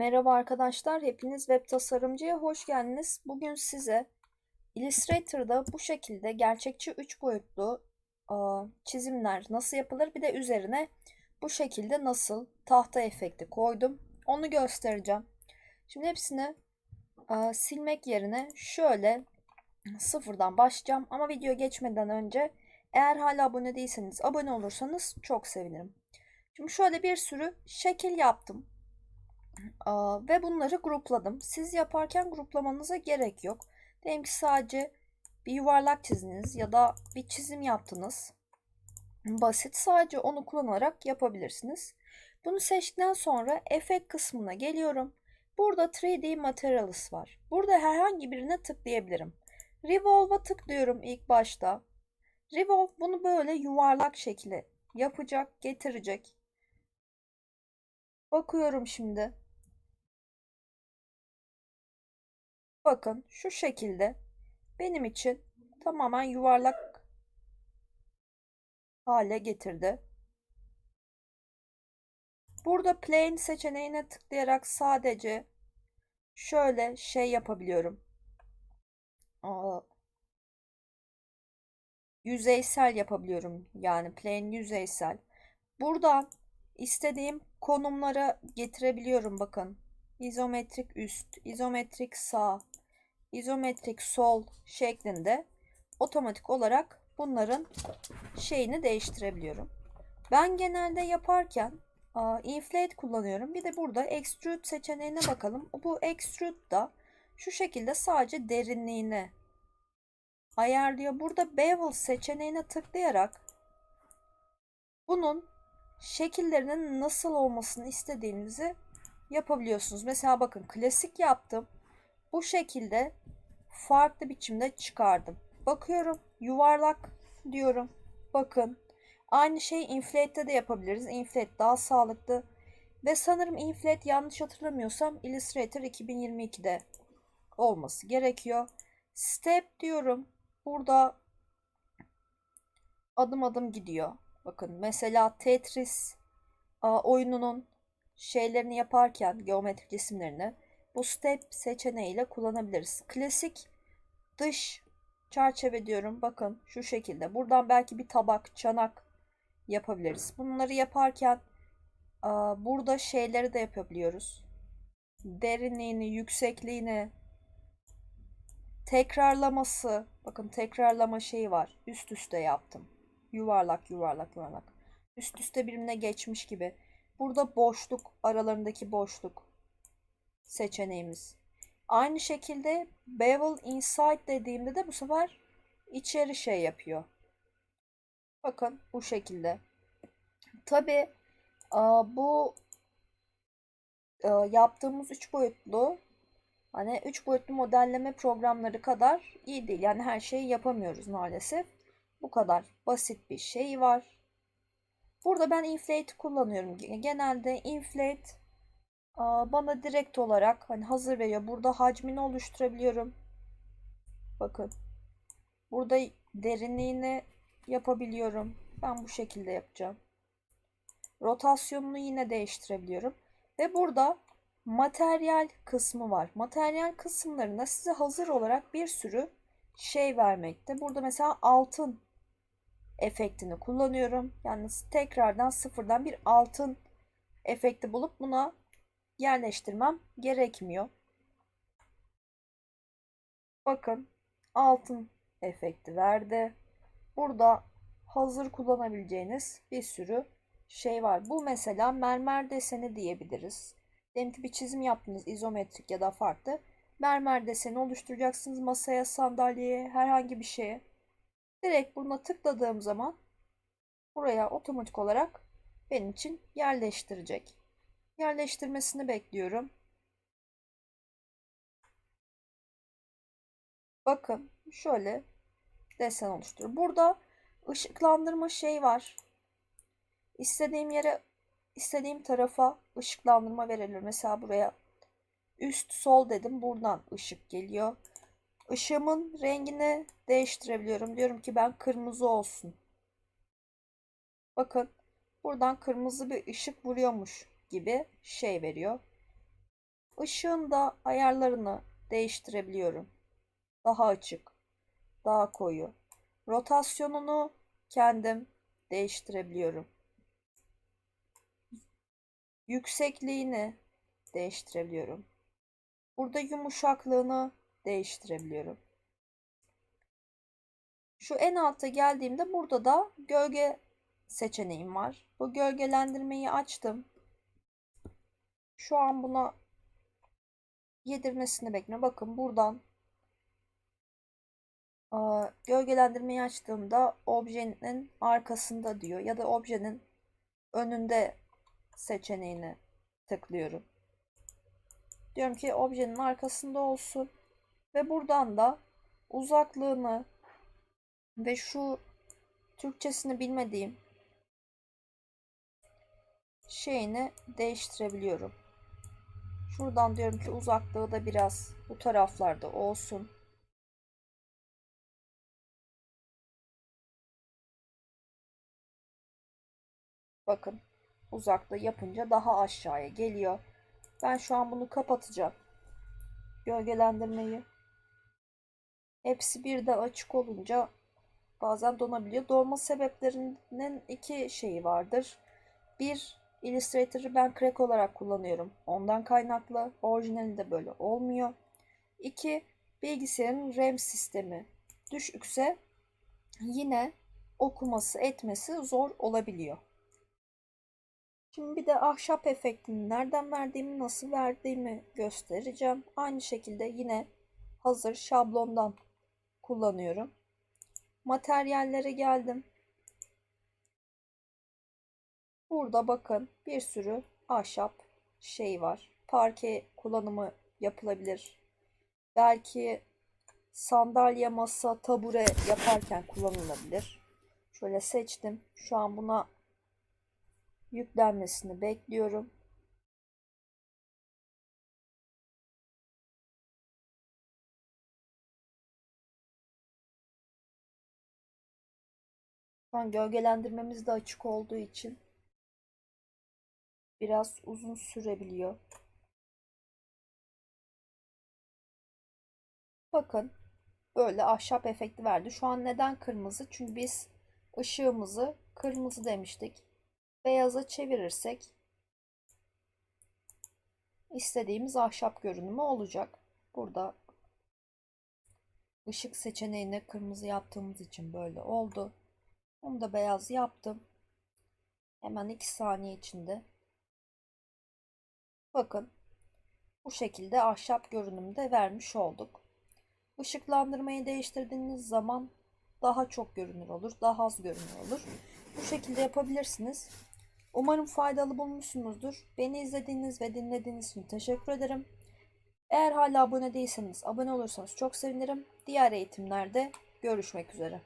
Merhaba arkadaşlar, hepiniz web tasarımcıya hoş geldiniz. Bugün size Illustrator'da bu şekilde gerçekçi 3 boyutlu çizimler nasıl yapılır bir de üzerine bu şekilde nasıl tahta efekti koydum onu göstereceğim. Şimdi hepsini silmek yerine şöyle sıfırdan başlayacağım ama video geçmeden önce eğer hala abone değilseniz abone olursanız çok sevinirim. Şimdi şöyle bir sürü şekil yaptım. Ve bunları grupladım. Siz yaparken gruplamanıza gerek yok. Diyelim ki sadece bir yuvarlak çizdiniz ya da bir çizim yaptınız. Basit. Sadece onu kullanarak yapabilirsiniz. Bunu seçtikten sonra efekt kısmına geliyorum. Burada 3D Materials var. Burada herhangi birine tıklayabilirim. Revolve'a tıklıyorum ilk başta. Revolve bunu böyle yuvarlak şekilde yapacak, getirecek. Bakıyorum şimdi. Bakın şu şekilde benim için tamamen yuvarlak hale getirdi. Burada plane seçeneğine tıklayarak sadece şöyle şey yapabiliyorum. Aa, yüzeysel yapabiliyorum. Yani plane yüzeysel. Buradan istediğim konumlara getirebiliyorum bakın. İzometrik üst, izometrik sağ, izometrik sol şeklinde otomatik olarak bunların şeyini değiştirebiliyorum. Ben genelde yaparken inflate kullanıyorum. Bir de burada extrude seçeneğine bakalım. Bu extrude da şu şekilde sadece derinliğini ayarlıyor. Burada bevel seçeneğine tıklayarak bunun şekillerinin nasıl olmasını istediğinizi yapabiliyorsunuz. Mesela bakın klasik yaptım. Bu şekilde farklı biçimde çıkardım. Bakıyorum yuvarlak diyorum. Bakın aynı şeyi inflate'de de yapabiliriz. Inflate daha sağlıklı. Ve sanırım inflate yanlış hatırlamıyorsam Illustrator 2022'de olması gerekiyor. Step diyorum. Burada adım adım gidiyor. Bakın mesela Tetris oyununun şeylerini yaparken geometrik cisimlerini bu step seçeneğiyle kullanabiliriz. Klasik dış çerçeve diyorum. Bakın şu şekilde. Buradan belki bir tabak, çanak yapabiliriz. Bunları yaparken burada şeyleri de yapabiliyoruz. Derinliğini, yüksekliğini, tekrarlaması. Bakın tekrarlama şeyi var. Üst üste yaptım. Yuvarlak, yuvarlak, yuvarlak. Üst üste birbirine geçmiş gibi. Burada boşluk, aralarındaki boşluk seçeneğimiz. Aynı şekilde bevel inside dediğimde de bu sefer içeri şey yapıyor. Bakın bu şekilde. Tabi bu yaptığımız üç boyutlu hani üç boyutlu modelleme programları kadar iyi değil. Yani her şeyi yapamıyoruz maalesef. Bu kadar basit bir şey var. Burada ben inflate kullanıyorum. Genelde inflate bana direkt olarak hani hazır veriyor. Burada hacmini oluşturabiliyorum. Bakın. Burada derinliğini yapabiliyorum. Ben bu şekilde yapacağım. Rotasyonunu yine değiştirebiliyorum. Ve burada materyal kısmı var. Materyal kısımlarında size hazır olarak bir sürü şey vermekte. Burada mesela altın efektini kullanıyorum. Yani tekrardan sıfırdan bir altın efekti bulup buna yerleştirmem gerekmiyor. Bakın altın efekti verdi. Burada hazır kullanabileceğiniz bir sürü şey var. Bu mesela mermer deseni diyebiliriz. Diyelim ki bir çizim yaptınız izometrik ya da farklı. Mermer deseni oluşturacaksınız masaya, sandalyeye, herhangi bir şeye. Direkt buna tıkladığım zaman buraya otomatik olarak benim için yerleştirecek. Yerleştirmesini bekliyorum. Bakın şöyle desen oluştur. Burada ışıklandırma şey var. İstediğim yere istediğim tarafa ışıklandırma verilir. Mesela buraya üst sol dedim. Buradan ışık geliyor. Işığımın rengini değiştirebiliyorum. Diyorum ki ben kırmızı olsun. Bakın buradan kırmızı bir ışık vuruyormuş gibi şey veriyor. Işığın da ayarlarını değiştirebiliyorum. Daha açık, daha koyu. Rotasyonunu kendim değiştirebiliyorum. Yüksekliğini değiştirebiliyorum. Burada yumuşaklığını değiştirebiliyorum. Şu en alta geldiğimde burada da gölge seçeneğim var. Bu gölgelendirmeyi açtım. Şu an buna yedirmesini bekliyorum. Bakın buradan gölgelendirmeyi açtığımda objenin arkasında diyor ya da objenin önünde seçeneğini tıklıyorum. Diyorum ki objenin arkasında olsun ve buradan da uzaklığını ve şu Türkçesini bilmediğim şeyini değiştirebiliyorum. Şuradan diyorum ki uzaklığı da biraz bu taraflarda olsun. Bakın uzaklığı yapınca daha aşağıya geliyor. Ben şu an bunu kapatacağım. Gölgelendirmeyi. Hepsi bir de açık olunca bazen donabiliyor. Donma sebeplerinin iki şeyi vardır. Bir, Illustrator'ı ben crack olarak kullanıyorum. Ondan kaynaklı. Orijinalinde böyle olmuyor. İki, bilgisayarın RAM sistemi düşükse yine okuması etmesi zor olabiliyor. Şimdi bir de ahşap efektini nereden verdiğimi, nasıl verdiğimi göstereceğim. Aynı şekilde yine hazır şablondan kullanıyorum. Materyallere geldim. Burada bakın bir sürü ahşap şey var. Parke kullanımı yapılabilir. Belki sandalye, masa, tabure yaparken kullanılabilir. Şöyle seçtim. Şu an buna yüklenmesini bekliyorum. An gölgelendirmemiz de açık olduğu için biraz uzun sürebiliyor. Bakın böyle ahşap efekti verdi. Şu an neden kırmızı? Çünkü biz ışığımızı kırmızı demiştik. Beyaza çevirirsek istediğimiz ahşap görünümü olacak. Burada ışık seçeneğini kırmızı yaptığımız için böyle oldu. Onu da beyaz yaptım. Hemen 2 saniye içinde. Bakın bu şekilde ahşap görünümde vermiş olduk. Işıklandırmayı değiştirdiğiniz zaman daha çok görünür olur, daha az görünür olur. Bu şekilde yapabilirsiniz. Umarım faydalı bulmuşsunuzdur. Beni izlediğiniz ve dinlediğiniz için teşekkür ederim. Eğer hala abone değilseniz abone olursanız çok sevinirim. Diğer eğitimlerde görüşmek üzere.